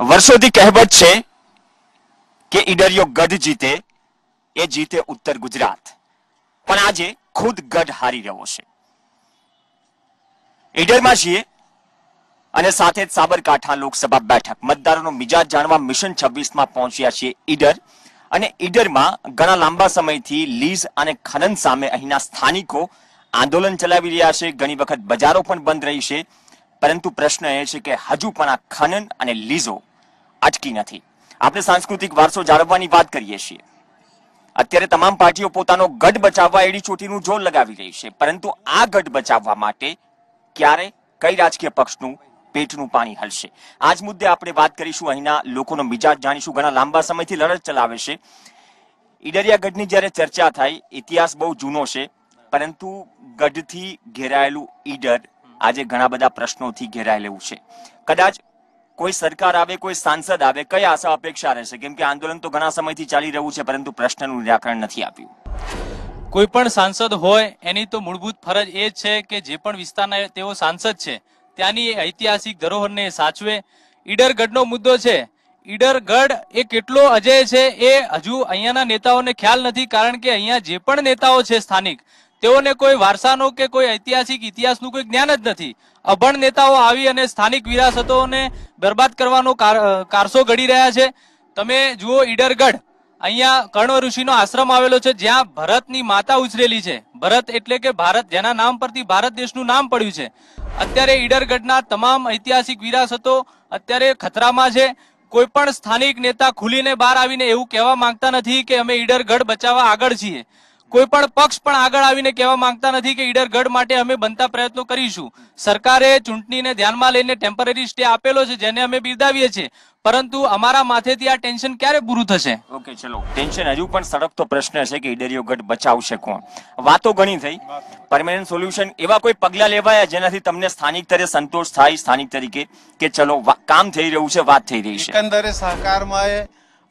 વર્ષોથી કહેવત છે કે ઈડરિયો ગઢ જીતે, એ જીતે ઉત્તર ગુજરાત. પણ આજે ખુદ ગઢ હારી રહ્યો છે. ઈડરમાં છીએ અને સાથે જ સાબરકાંઠા લોકસભા બેઠક. મતદારોનો મિજાજ જાણવા મિશન છવ્વીસમાં પહોંચ્યા છીએ ઈડર. અને ઈડરમાં ઘણા લાંબા સમયથી લીઝ અને ખનન સામે અહીંના સ્થાનિકો આંદોલન ચલાવી રહ્યા છે. ઘણી વખત બજારો પણ બંધ રહી છે. પરંતુ પ્રશ્ન એ છે કે હજુ પણ આ ખનન અને લીઝો અટકી નથી. આપણે સાંસ્કૃતિક વારસો જાળવવાની વાત કરીએ છીએ. અત્યારે તમામ પાર્ટીઓ પોતાનો ગઢ બચાવવા એડી ચોટીનું જોર લગાવી રહી છે. પરંતુ આ ગઢ બચાવવા માટે ક્યારે કઈ રાજકીય પક્ષનું પેટનું પાણી હલશે? આ જ મુદ્દે આપણે વાત કરીશું. અહીંના લોકોનો મિજાજ જાણીશું. ઘણા લાંબા સમયથી લડત ચલાવે છે. ઈડરિયા ગઢની જ્યારે ચર્ચા થાય, ઇતિહાસ બહુ જૂનો છે, પરંતુ ગઢથી ઘેરાયેલું ઈડર આજે ઘણા બધા પ્રશ્નોથી ઘેરાયેલું છે. કદાચ કોઈ સરકાર આવે, કોઈ સાંસદ આવે, કઈ આશા, અપેક્ષા રહેશે? કેમ કે આંદોલન તો ઘણા સમયથી ચાલી રહ્યું છે, પરંતુ પ્રશ્નનું નિરાકરણ નથી આપ્યું કોઈ પણ સાંસદ હોય, એની તો મૂળભૂત ફરજ એ છે કે જે પણ વિસ્તારના તેઓ સાંસદ છે, ત્યાંની ઐતિહાસિક ધરોહરને સાચવે. ઈડરગઢનો મુદ્દો છે. ઈડરગઢ એ કેટલો અજય છે એ હજુ અહીંયાના નેતાઓને ખ્યાલ નથી, કારણ કે અહીંયા જે પણ નેતાઓ છે સ્થાનિક, તેઓને કોઈ વારસાનો કે કોઈ ઐતિહાસિક ઇતિહાસનું કોઈ જ્ઞાન જ નથી. અભણ નેતાઓ આવી અને સ્થાનિક વિરાસતોને બરબાદ કરવાનો કાર- કારસો ઘડી રહ્યા છે. તમે જુઓ ઈડરગઢ. અહીંયા કર્ણ ઋષિનો આશ્રમ આવેલો છે, જ્યાં ભરતની માતા ઉછરેલી છે. ભરત એટલે કે ભારત, જેના નામ પરથી ભારત દેશનું નામ પડ્યું છે. અત્યારે ઈડરગઢના તમામ ઐતિહાસિક વિરાસતો અત્યારે ખતરામાં છે. કોઈ પણ સ્થાનિક નેતા ખુલીને બહાર આવીને એવું કહેવા માંગતા નથી કે અમે ઈડરગઢ બચાવવા આગળ છીએ. કોઈ પણ પક્ષ પણ આગળ આવીને કહેવા માંગતા નથી કે ઈડર ગઢ માટે અમે બનતા પ્રયત્નો કરીશું. સરકારે ચૂંટણીને ધ્યાનમાં લઈને ટેમ્પરરી સ્ટે આપેલો છે જેને અમે બિરદાવીએ છીએ. પરંતુ અમારા માથેથી આ ટેન્શન ક્યારે પૂરું થશે? ઓકે ચલો. ટેન્શન હજુ પણ સડકતો પ્રશ્ન છે કે ઈડરિયો ગઢ બચાવશે કોણ? વાતો ઘણી થઈ. પરમેનન્ટ સોલ્યુશન એવા કોઈ પગલા લેવાયા જેનાથી તમને સ્થાનિક તરીકે સંતોષ થાય સ્થાનિક તરીકે કે ચલો કામ થઈ રહ્યું છે વાત થઈ રહી છે. એકંદરે સહકારમાં એ,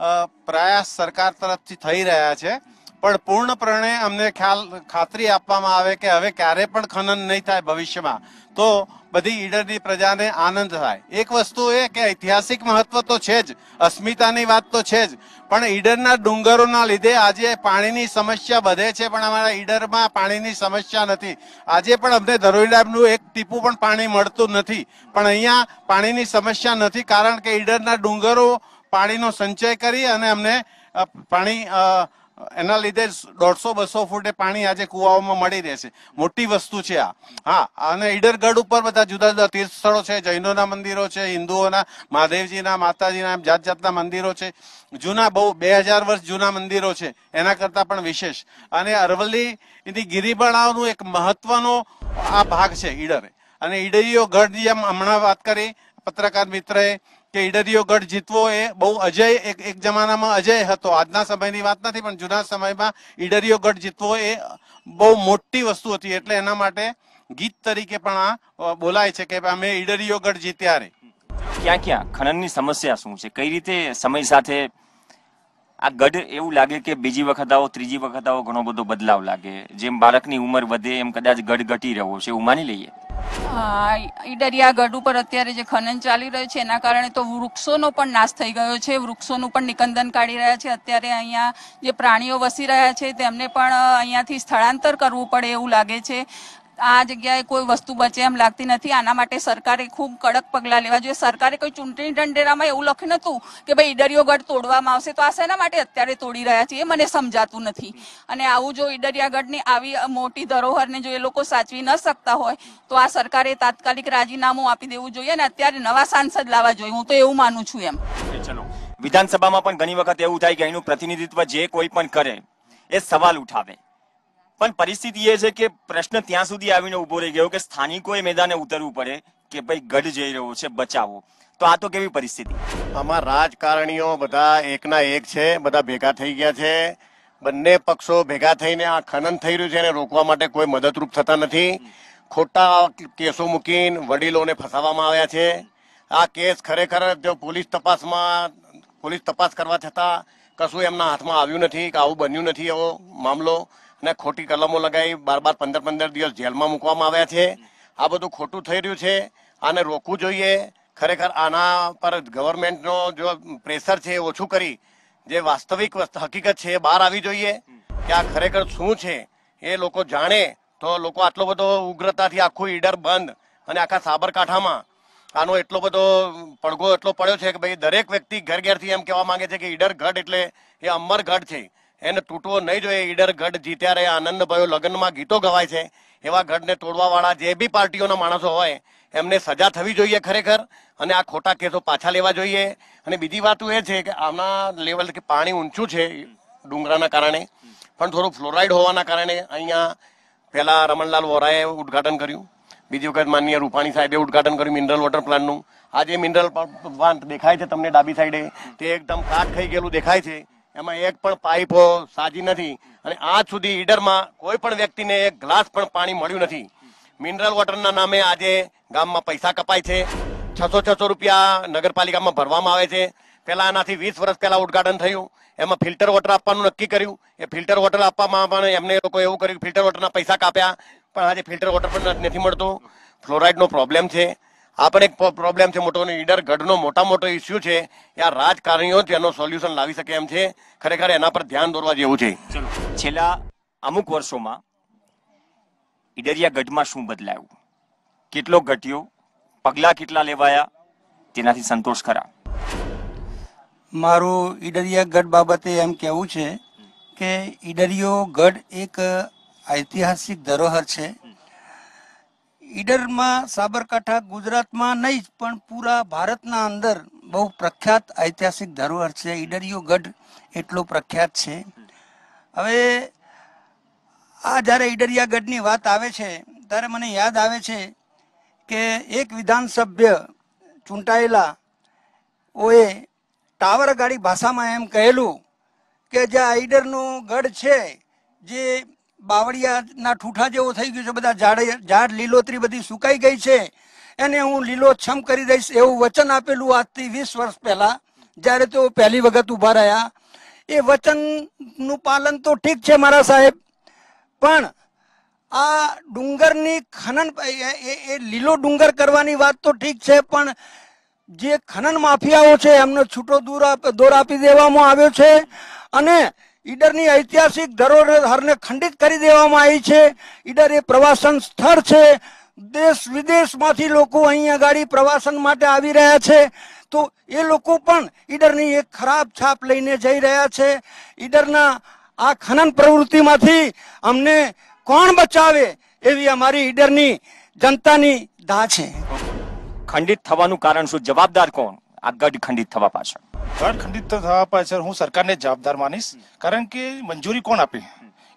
અ, પ્રયાસ સરકાર તરફથી થઈ રહ્યા છે. પણ પૂર્ણપણે અમને ખ્યાલ, ખાતરી આપવામાં આવે કે હવે ક્યારે પણ ખનન નહીં થાય ભવિષ્યમાં, તો બધી ઈડરની પ્રજાને આનંદ થાય. એક વસ્તુ એ કે ઐતિહાસિક મહત્વ તો છે જ, અસ્મિતાની વાત તો છે જ, પણ ઈડરના ડુંગરોના લીધે આજે પાણીની સમસ્યા વધે છે, પણ અમારા ઈડરમાં પાણીની સમસ્યા નથી. આજે પણ અમને ધરોઈ ડેમનું એક ટીપું પણ પાણી મળતું નથી, પણ અહીંયા પાણીની સમસ્યા નથી, કારણ કે ઈડરના ડુંગરો પાણીનો સંચય કરી અને અમને પાણી એના લીધે દોઢસો, બસો ફૂટે પાણી આજે કુવાઓમાં મળી રહેશે મોટી વસ્તુ છે આ. હા, અને ઈડરગઢ ઉપર બધા જુદા જુદા તીર્થ સ્થળો છે. જૈનોના મંદિરો છે, હિન્દુઓના, મહાદેવજીના, માતાજીના જાત જાતના મંદિરો છે. જૂના બહુ, બે હજાર વર્ષ જૂના મંદિરો છે. એના કરતાં પણ વિશેષ. અને અરવલ્લીની ગિરિબણાવનું એક મહત્વનો આ ભાગ છે ઈડર. અને ઈડરીઓ ગઢ જેમ હમણાં વાત કરી, પત્રકાર મિત્રએ કે ઈડરીયો ગઢ જીતવો એ બહુ અજય, એક એક જમાનામાં અજય હતો. આજના સમયની વાત નથી, પણ જૂના સમયમાં ઈડરીયો ગઢ જીતવો એ બહુ મોટી વસ્તુ હતી. એટલે એના માટે ગીત તરીકે પણ આ બોલાય છે કે અમે ઈડરીયો ગઢ જીત્યા રે. ક્યાં ક્યાં? ખનનની સમસ્યા શું છે? કઈ રીતે સમય સાથે આ ગઢ એવું લાગે કે બીજી વખત આવો, ત્રીજી વખત આવો, ઘણો બધો બદલાવ લાગે. જેમ બાળકની ઉંમર વધે, એમ કદાચ ગઢ ઘટી રહ્યો છે, એવું માની લઈએ. ઈડરિયા ગઢ ઉપર અત્યારે જે ખનન ચાલી રહ્યું છે, એના કારણે તો વૃક્ષોનો પણ નાશ થઈ ગયો છે. વૃક્ષોનું પણ નિકંદન કાઢી રહ્યા છે. અત્યારે અહીંયા જે પ્રાણીઓ વસી રહ્યા છે, તેમને પણ અહીંયાથી સ્થળાંતર કરવું પડે એવું લાગે છે. આ જગ્યાએ કોઈ વસ્તુ બચે એમ લાગતી નથી. આના માટે સરકારે ખૂબ કડક પગલાં લેવા જોઈએ. સરકારે કોઈ ચૂંટણી ઢંઢેરામાં એવું લખ્યું નતું કે ભાઈ ઈડરિયો ગઢ તોડવામાં આવશે. તો આ શેના માટે અત્યારે તોડી રહ્યા છે એ મને સમજાતું નથી. અને આવું જો ઈડરિયા ગઢની આવી મોટી ધરોહરને જો એ લોકો સાચવી ન શકતા હોય, તો આ સરકારે તાત્કાલિક રાજીનામું આપી દેવું જોઈએ અને અત્યારે નવા સાંસદ લાવવા જોઈએ. હું તો એવું માનું છું એમ. ચલો. વિધાનસભામાં પણ ઘણી વખત એવું થાય કે એનું પ્રતિનિધિત્વ જે કોઈ પણ કરે એ સવાલ ઉઠાવે. પણ પરિસ્થિતિ એ છે કે પ્રશ્ન ત્યાં સુધી આવીને ઊભો રહી ગયો કે સ્થાનિકોએ મેદાને ઉતરવું પડે કે ભાઈ ગઢ જઈ રહ્યો છે, બચાવો. તો આ તો કેવી પરિસ્થિતિ? આમાં રાજકારણીઓ બધા એકના એક છે, બધા ભેગા થઈ ગયા છે. બંને પક્ષો ભેગા થઈને આ ખનન થઈ રહ્યું છે એને રોકવા માટે કોઈ મદદરૂપ થતા નથી. ખોટા કેસો મૂકીને વડીલોને ફસાવવામાં આવ્યા છે. આ કેસ ખરેખર જો પોલીસ તપાસમાં, પોલીસ તપાસ કરવા છતાં કશું એમના હાથમાં આવ્યું નથી કે આવું બન્યું નથી એવો મામલો. અને ખોટી કલમો લગાવી બાર બાર પંદર પંદર દિવસ જેલમાં મૂકવામાં આવ્યા છે. આ બધું ખોટું થઈ રહ્યું છે. આને રોકવું જોઈએ. ખરેખર આના પર ગવર્મેન્ટનો જો પ્રેશર છે ઓછું કરી, જે વાસ્તવિક વસ્ત- હકીકત છે એ બહાર આવી જોઈએ. કે આ ખરેખર શું છે એ લોકો જાણે, તો લોકો આટલો બધો ઉગ્રતાથી આખું ઈડર બંધ અને આખા સાબરકાંઠામાં આનો એટલો બધો પડઘો એટલો પડ્યો છે કે ભાઈ દરેક વ્યક્તિ ઘર ઘેરથી એમ કહેવા માંગે છે કે ઈડર ગઢ એટલે એ અમર ગઢ છે. એને તૂટવો નહીં જોઈએ. ઈડર ગઢ જીત્યા રહે. આનંદ ભયો લગ્નમાં ગીતો ગવાય છે. એવા ગઢને તોડવા વાળા જે બી પાર્ટીઓના માણસો હોય, એમને સજા થવી જોઈએ ખરેખર અને આ ખોટા કેસો પાછા લેવા જોઈએ. અને બીજી વાત એ છે કે આના લેવલ કે પાણી ઊંચું છે ડુંગરાના કારણે. પણ થોડું ફ્લોરાઇડ હોવાના કારણે અહીંયા પહેલા રમણલાલ વોરાએ ઉદઘાટન કર્યું. બીજી વખત માનનીય રૂપાણી સાહેબે ઉદઘાટન કર્યું મિનરલ વોટર પ્લાન્ટનું આ જે મિનરલ પ્લાન્ટ દેખાય છે તમને ડાબી સાઈડે તે એકદમ કાટ ખાઈ ગયેલું દેખાય છે. એમાં એક પણ પાઇપો સાજી નથી. અને આજ સુધી ઈડરમાં કોઈ પણ વ્યક્તિને એક ગ્લાસ પણ પાણી મળ્યું નથી. મિનરલ વોટરના નામે આજે ગામમાં પૈસા કપાય છે. છસો છસો રૂપિયા નગરપાલિકામાં ભરવામાં આવે છે. પહેલાં આનાથી વીસ વર્ષ પહેલાં ઉદઘાટન થયું. એમાં ફિલ્ટર વોટર આપવાનું નક્કી કર્યું. એ ફિલ્ટર વોટર આપવામાં પણ એમને લોકો એવું કર્યું ફિલ્ટર વોટરના પૈસા કાપ્યા. પણ આજે ફિલ્ટર વોટર પણ નથી મળતું. ફ્લોરાઇડનો પ્રોબ્લેમ છે. આ પણ એક પ્રોબ્લેમ છે મોટો અને ઈડર ગઢનો મોટા મોટો ઇસ્યુ છે. એ આ રાજકારણીઓ તેનો સોલ્યુશન લાવી શકે એમ છે. ખરેખર એના પર ધ્યાન દોરવા જેવું છે. છેલ્લા અમુક વર્ષોમાં ઈડરિયા ગઢમાં શું બદલાયું? કેટલો ઘટ્યો? પગલાં કેટલા લેવાયા? તેનાથી સંતોષ ખરા. મારું ઈડરિયા ગઢ બાબતે એમ કહેવું છે કે ઈડરિયો ગઢ એક ઐતિહાસિક ધરોહર છે. ઈડરમાં, સાબરકાંઠા, ગુજરાતમાં નહીં જ, પણ પૂરા ભારતના અંદર બહુ પ્રખ્યાત ઐતિહાસિક ધરોહર છે. ઈડરિયો ગઢ એટલો પ્રખ્યાત છે. હવે, આ જ્યારે ઈડરિયા ગઢની વાત આવે છે, ત્યારે મને યાદ આવે છે કે એક વિધાનસભ્ય ચૂંટાયેલા ઓએ ટાવરગાડી ભાષામાં એમ કહેલું કે જે ઈડરનું ગઢ છે, જે બાવળિયાના ઠૂઠા જેવો થઈ ગયું છે, બધા ઝાડ ઝાડ લીલોતરી બધી સુકાઈ ગઈ છે. એને હું લીલોછમ કરી દઈશ એવું વચન આપેલું આજથી વીસ વર્ષ પહેલા, જ્યારે તો પહેલી વખત ઊભા રહ્યા. એ વચનનું પાલન તો ઠીક છે મારા સાહેબ, પણ આ ડુંગરની ખનન, એ- લીલો ડુંગર કરવાની વાત તો ઠીક છે, પણ જે ખનન માફિયાઓ છે એમનો છૂટો દૂર દોર આપી દેવામાં આવ્યો છે. અને ઈડરની ઐતિહાસિક ધરોહરને ખંડિત કરી દેવામાં આવી છે. ઈડર એ પ્રવાસન સ્થળ છે. દેશ વિદેશમાંથી લોકો અહીંયા ગાડી પ્રવાસન માટે આવી રહ્યા છે. તો એ લોકો પણ ઈડરની એક ખરાબ છાપ લઈને જઈ રહ્યા છે. ઈડરના આ ખનન પ્રવૃત્તિમાંથી અમને કોણ બચાવે એવી અમારી ઈડરની જનતાની દા છે. ખંડિત થવાનું કારણ શું? જવાબદાર કોણ? આ ગઢ ખંડિત થવા પાછળ. ગઢ ખંડિત થવા પાછળ હું સરકારને જવાબદાર માનીશ. કારણ કે મંજૂરી કોણ આપે?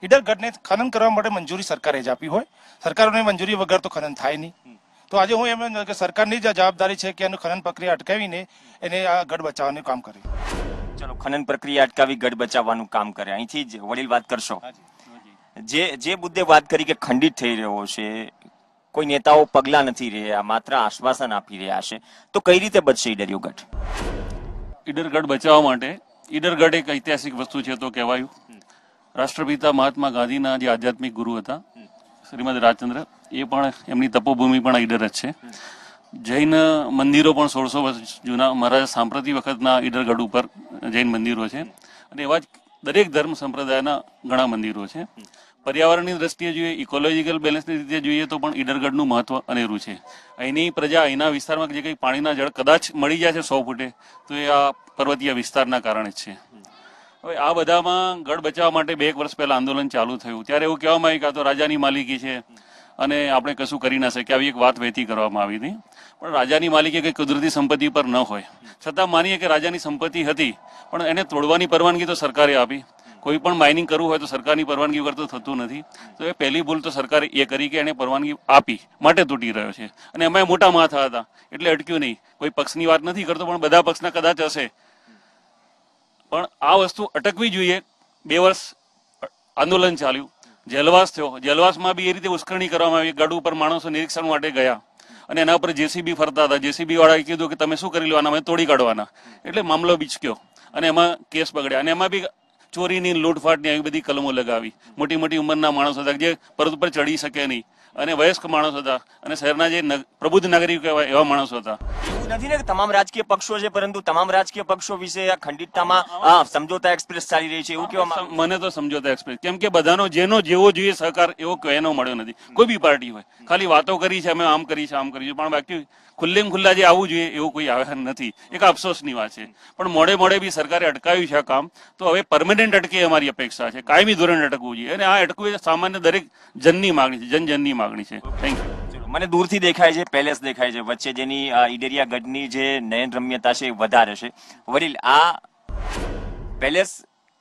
ઈડર ગઢને ખનન કરવા માટે મંજૂરી સરકારે જ આપી હોય. સરકારોની મંજૂરી વગર તો ખનન થાય નહીં. તો આજે હું એમ કે સરકારની જ જવાબદારી છે કે એનું ખનન પ્રક્રિયા અટકાવીને એને આ ગઢ બચાવવાનું કામ કરે. ચલો ખનન પ્રક્રિયા અટકાવી ગઢ બચાવવાનું કામ કરે. અહીંથી જ વડીલ વાત કરશો. જે જે મુદ્દે વાત કરી કે ખંડિત થઈ રહ્યો છે કોઈ નેતાઓ પગલા નથી રહ્યા માત્ર આશ્વાસન આપી રહ્યા છે તો કઈ રીતે બચશે ઈડરિયો ગઢ? ઈડરગઢ બચાવવા માટે, ઈડરગઢ એક ઐતિહાસિક વસ્તુ છે તો કહેવાયું. રાષ્ટ્રપિતા મહાત્મા ગાંધીના જે આધ્યાત્મિક ગુરુ હતા, શ્રીમદ રાજચંદ્ર, એ પણ એમની તપોભૂમિ પણ ઈડર જ છે. જૈન મંદિરો પણ સોળસો વર્ષ જૂના મહારાજ સાંપ્રતિ વખતના ઈડરગઢ ઉપર જૈન મંદિરો છે. અને એવા જ દરેક ધર્મ સંપ્રદાયના ઘણા મંદિરો છે. પર્યાવરણની દ્રષ્ટિએ જોઈએ ઇકોલોજીકલ બેલેન્સની રીતે જોઈએ તો પણ ઈડરગઢનું મહત્વ અનેરું છે. અહીંની પ્રજા, અહીંના વિસ્તારમાં જે કંઈ પાણીના જળ કદાચ મળી જાય છે સો ફૂટે, તો એ આ પર્વતીય વિસ્તારના કારણે જ છે. હવે આ બધામાં ગઢ બચાવવા માટે બે એક વર્ષ પહેલા આંદોલન ચાલુ થયું. ત્યારે એવું કહેવામાં આવ્યું કે આ તો રાજાની માલિકી છે અને આપણે કશું કરી ના શકીએ. આવી એક વાત વહેતી કરવામાં આવી હતી. પણ રાજાની માલિકી કંઈ કુદરતી સંપત્તિ પર ન હોય. છતાં માનીએ કે રાજાની સંપત્તિ હતી, પણ એને તોડવાની પરવાનગી તો સરકારે આપી. કોઈ પણ માઇનિંગ કરવું હોય તો સરકારની પરવાનગી વગર તો થતું નથી. તો એ પહેલી ભૂલ તો સરકારે એ કરી કે એને પરવાનગી આપી, માટે તૂટી રહ્યો છે. અને અમે મોટા માથા હતા, એટલે અટક્યું નહીં. કોઈ પક્ષની વાત નથી કરતો, પણ બધા પક્ષના કદાચ હશે. પણ આ વસ્તુ અટકવી જોઈએ. બે વર્ષ આંદોલન ચાલ્યું. જેલવાસ થયો. જેલવાસમાં બી એ રીતે ઉશ્કેરણી કરવામાં આવી. ગઢ ઉપર માણસો નિરીક્ષણ માટે ગયા. અને એના ઉપર જેસીબી ફરતા હતા. જેસીબી વાળાએ કીધું કે તમે શું કરી લેવાના અમે તોડી કાઢવાના એટલે મામલો બીચક્યો. અને એમાં કેસ બગડ્યા. અને એમાં બી ચોરીની લૂંટફાટની આવી બધી કલમો લગાવી. મોટી મોટી ઉંમરના માણસો હતા જે પરત ઉપર ચડી શકે નહીં. અને વયસ્ક માણસો હતા. અને શહેરના જે પ્રબુદ્ધ નાગરિક કહેવાય એવા માણસો હતા. એવું નથી ને કે તમામ રાજકીય પક્ષો છે પરંતુ તમામ રાજકીય પક્ષો વિશે આ ખંડિતતામાં સમજોતા એક્સપ્રેસ ચાલી રહી છે એવું કેવા મને તો સમજોતા એક્સપ્રેસ કેમ કે બધાનો જેનો જેવો જોઈએ સહકાર એવો કહેનો મળ્યો નથી. કોઈ બી પાર્ટી હોય. ખાલી વાતો કરી છે અમે આમ કરી છે આમ કરી છે પણ બાકી ખુલ્લે ખુલ્લા જે આવવું જોઈએ એવું કોઈ આવ્યા નથી. એક અફસોસની વાત છે. પણ મોડે મોડે બી સરકારે અટકાવ્યું છે આ કામ તો હવે પરમનન્ટ અટકે અમારી અપેક્ષા છે. કાયમી ધોરણે અટકવું જોઈએ. અને આ અટકવું સામાન્ય દરેક જનની માગણી છે જનજનની માગણી છે. થેન્ક યુ મને દૂરથી દેખાય છે પેલેસ દેખાય છે. વચ્ચે જેની આ ગઢની જે નયન રમ્યતા છે એ વધારે છે. વડીલ આ પેલેસ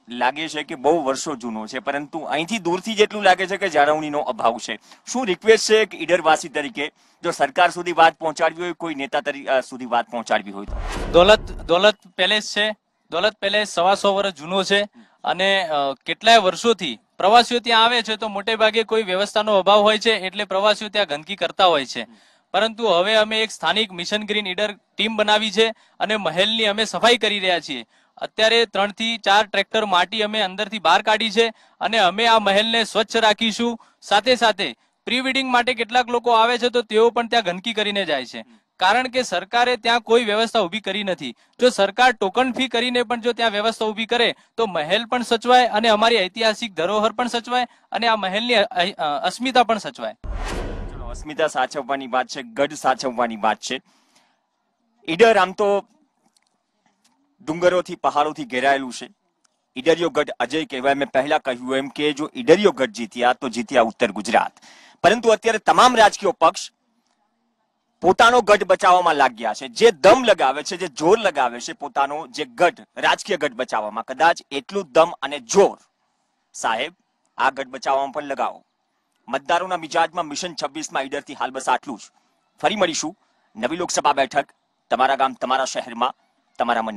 લાગે છે કે બહુ વર્ષો જૂનો છે પરંતુ અહીંથી દૂરથી જેટલું લાગે છે કે જાળવણીનો અભાવ છે. શું રિક્વેસ્ટ છે એક ઈડરવાસી તરીકે? જો સરકાર સુધી વાત પહોંચાડવી હોય કોઈ નેતા તરીકે સુધી વાત પહોંચાડવી હોય તો. દોલત દોલત પેલેસ છે. દોલત પેલેસ સવા સો વર્ષ જૂનો છે અને કેટલાય વર્ષોથી પ્રવાસીઓ ત્યાં આવે છે તો મોટે ભાગે કોઈ વ્યવસ્થાનો અભાવ હોય છે એટલે પ્રવાસીઓ ત્યાં ગંદકી કરતા હોય છે. પરંતુ હવે અમે એક સ્થાનિક મિશન ગ્રીન ઈડર ટીમ બનાવી છે અને મહેલની અમે સફાઈ કરી રહ્યા છીએ. અત્યારે ત્રણથી ચાર ટ્રેક્ટર માટી અમે અંદરથી બહાર કાઢી છે અને અમે આ મહેલને સ્વચ્છ રાખીશું. સાથે સાથે પ્રી વેડિંગ માટે કેટલાક લોકો આવે છે તો તેઓ પણ ત્યાં ગંદકી કરીને જાય છે. કારણ કે સરકારે ત્યાં કોઈ વ્યવસ્થા ઊભી કરી નથી. જો સરકાર ટોકન ફી કરીને પણ જો ત્યાં વ્યવસ્થા ઊભી કરે, તો મહેલ પણ સચવાય અને અમારી ઐતિહાસિક ધરોહર પણ સચવાય અને આ મહેલની અસ્મિતા પણ સચવાય. અસ્મિતા સાચવવાની વાત છે, ગઢ સાચવવાની વાત છે. ઈડર આમ તો ડુંગરોથી, પહાડોથી ઘેરાયેલું છે. ઈડરિયો ગઢ અજય કહેવાય. મેં પહેલા કહ્યું એમ કે જો ઈડરિયો ગઢ જીત્યા, તો જીત્યા ઉત્તર ગુજરાત. પરંતુ અત્યારે તમામ રાજકીય પક્ષ પોતાનો ગઢ બચાવવામાં લાગ્યા છે. જે દમ લગાવે છે, જે જોર લગાવે છે પોતાનો જે ગઢ, રાજકીય ગઢ બચાવવામાં. કદાચ એટલું દમ અને જોર. સાહેબ, આ ગઢ બચાવવામાં પણ લગાવો. મતદારોના મિજાજમાં મિશન છવ્વીસમાં ઈડરથી હાલ બસ આટલું જ. ફરી મળીશું. નવી લોકસભા બેઠક, તમારા ગામ, તમારા શહેરમાં, તમારા મનની